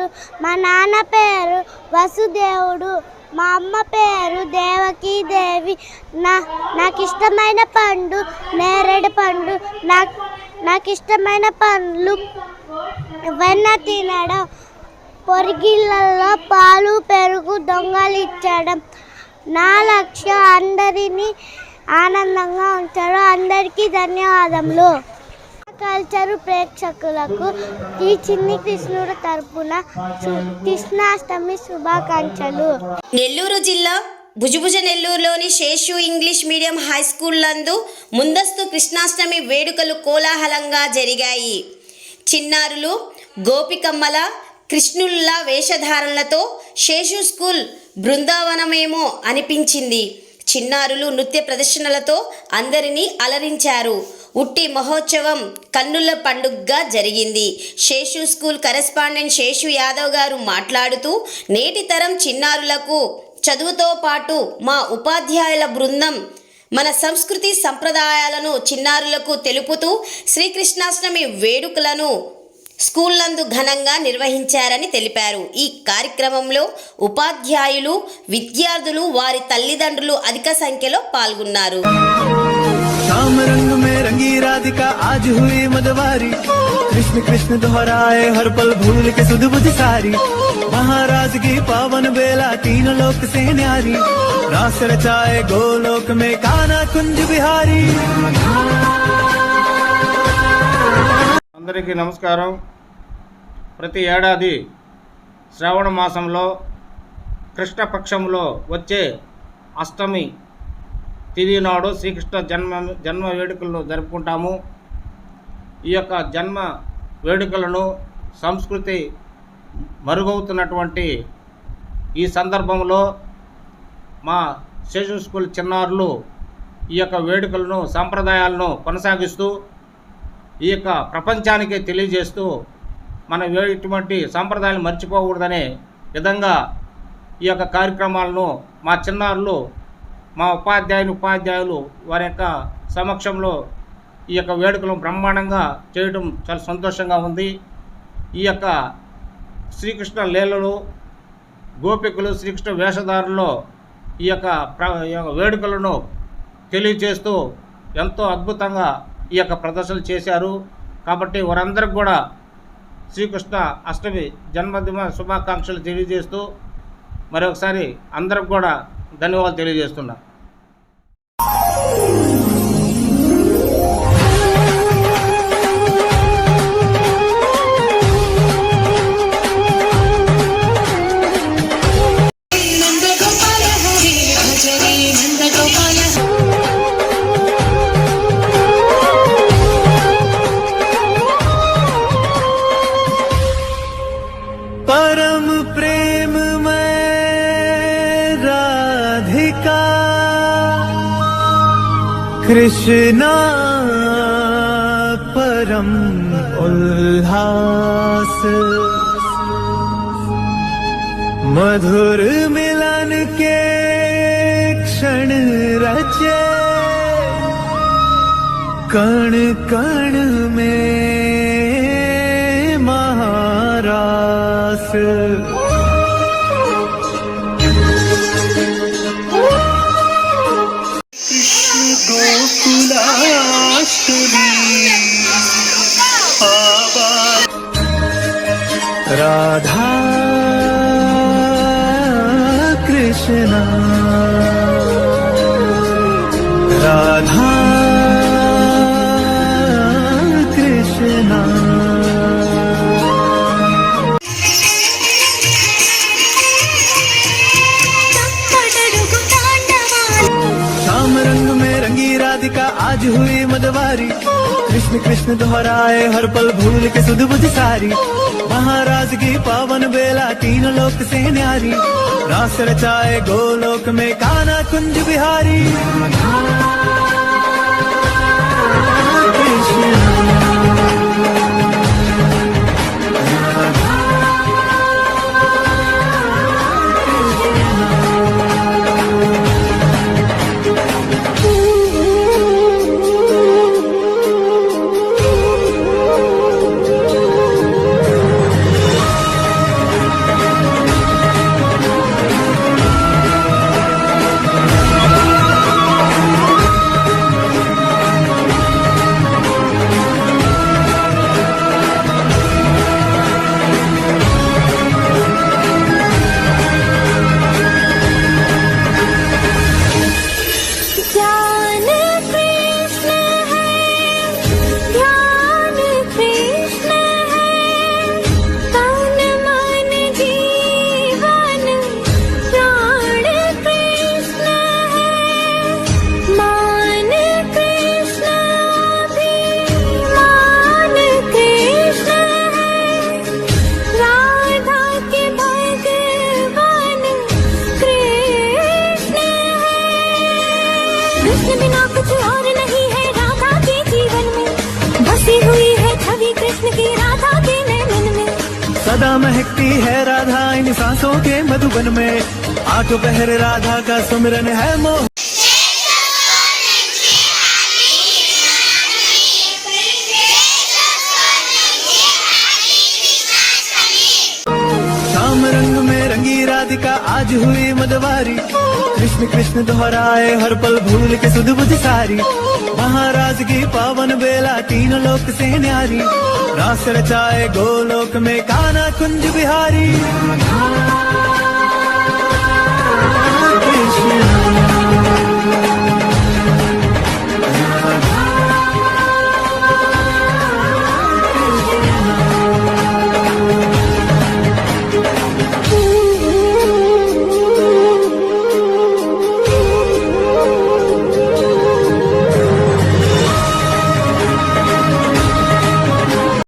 శ్రీకృష్ణుడు మా నాన్న పేరు వసుదేవుడు మా అమ్మ పేరు దేవకీ దేవి నా నాకు ఇష్టమైన పండు నేరేడు పండు నాకు నాకు ఇష్టమైన పండ్లు వెన్న తినడం పొరిగిళ్ళల్లో పాలు పెరుగు దొంగలిచ్చడం నా లక్ష్యం అందరినీ ఆనందంగా ఉంచడం. అందరికీ ధన్యవాదములు. కల్చరు ప్రేక్షకులకు ఈ చిన్ని కృష్ణుడు తరపున కృష్ణాష్టమి శుభాకాంక్షలు. నెల్లూరు జిల్లా భుజభుజ నెల్లూరులోని Seshu English medium high school నందు ముందస్తు కృష్ణాష్టమి వేడుకలు కోలాహలంగా జరిగాయి. చిన్నారులు గోపికమ్మల కృష్ణుల్లా వేషధారణలతో శేషు స్కూల్ బృందావనమేమో అనిపించింది. చిన్నారులు నృత్య ప్రదర్శనలతో అందరినీ అలరించారు. ఉట్టి మహోత్సవం కన్నుల పండుగగా జరిగింది. శేషు స్కూల్ కరెస్పాండెంట్ శేషు యాదవ్ గారు మాట్లాడుతూ నేటి తరం చిన్నారులకు చదువుతో పాటు మా ఉపాధ్యాయుల బృందం మన సంస్కృతి సంప్రదాయాలను చిన్నారులకు తెలుపుతూ శ్రీకృష్ణాష్టమి వేడుకలను స్కూల్లందు ఘనంగా నిర్వహించారని తెలిపారు. ఈ కార్యక్రమంలో ఉపాధ్యాయులు విద్యార్థులు వారి తల్లిదండ్రులు అధిక సంఖ్యలో పాల్గొన్నారు. शाम रंग में रंगी राधिका आज हुई मदवारी कृष्ण कृष्ण दोहराए हर पल भूल के सुध बुध सारी महाराज की पावन बेला तीन लोक से न्यारी रास रचाए गोलोक में काना कुंज बिहारी అందరికీ నమస్కారం ప్రతి ఏడాది శ్రావణ మాసంలో కృష్ణపక్షంలో వచ్చే అష్టమి తిరిగినాడు. నాడు శ్రీకృష్ణ జన్మ జన్మ వేడుకలను జరుపుకుంటాము. ఈ యొక్క జన్మ వేడుకలను సంస్కృతి మరుగవుతున్నటువంటి ఈ సందర్భంలో మా శేషు స్కూల్ చిన్నారులు ఈ యొక్క వేడుకలను సాంప్రదాయాలను కొనసాగిస్తూ ఈ యొక్క ప్రపంచానికి తెలియజేస్తూ మన ఇటువంటి సాంప్రదాయాలు మర్చిపోకూడదనే విధంగా ఈ యొక్క కార్యక్రమాలను మా చిన్నారులు మా ఉపాధ్యాయులు ఉపాధ్యాయులు వారి యొక్క సమక్షంలో ఈ యొక్క వేడుకలను బ్రహ్మాండంగా చేయడం చాలా సంతోషంగా ఉంది. ఈ యొక్క శ్రీకృష్ణ లీలలు గోపికలు శ్రీకృష్ణ వేషధారుల్లో ఈ యొక్క ఈ యొక్క వేడుకలను తెలియజేస్తూ ఎంతో అద్భుతంగా ఈ యొక్క ప్రదర్శనలు చేశారు. కాబట్టి వారందరికి కూడా శ్రీకృష్ణ అష్టమి జన్మదిన శుభాకాంక్షలు తెలియజేస్తూ మరొకసారి అందరికి కూడా ధన్యవాదాలు తెలియజేస్తున్నా. परम प्रेम में राधिका कृष्णा परम उल्लास मधुर मिलन के क्षण रचे। कण कण में महारास। राधा कृष्ण। राधा कृष्ण कृष्ण दोहराए हर पल भूल के सुध बुझ सारी। महाराज की पावन बेला तीन लोक से न्यारी। रास रचाए गोलोक में काना कुंज बिहारी। कृष्ण बसी हुई है छवि कृष्ण की राधा के नैनन में सदा महकती है राधा इन सांसों के मधुबन में आठ बहर राधा का सुमिरन है मोह रंग राधिका, आज हुई मदवारी। कृष्ण कृष्ण दोहराए हर पल भूल के सुध बुध सारी। महाराज की पावन बेला, तीन लोक से न्यारी। रास रचाए गोलोक में काना कुंज बिहारी।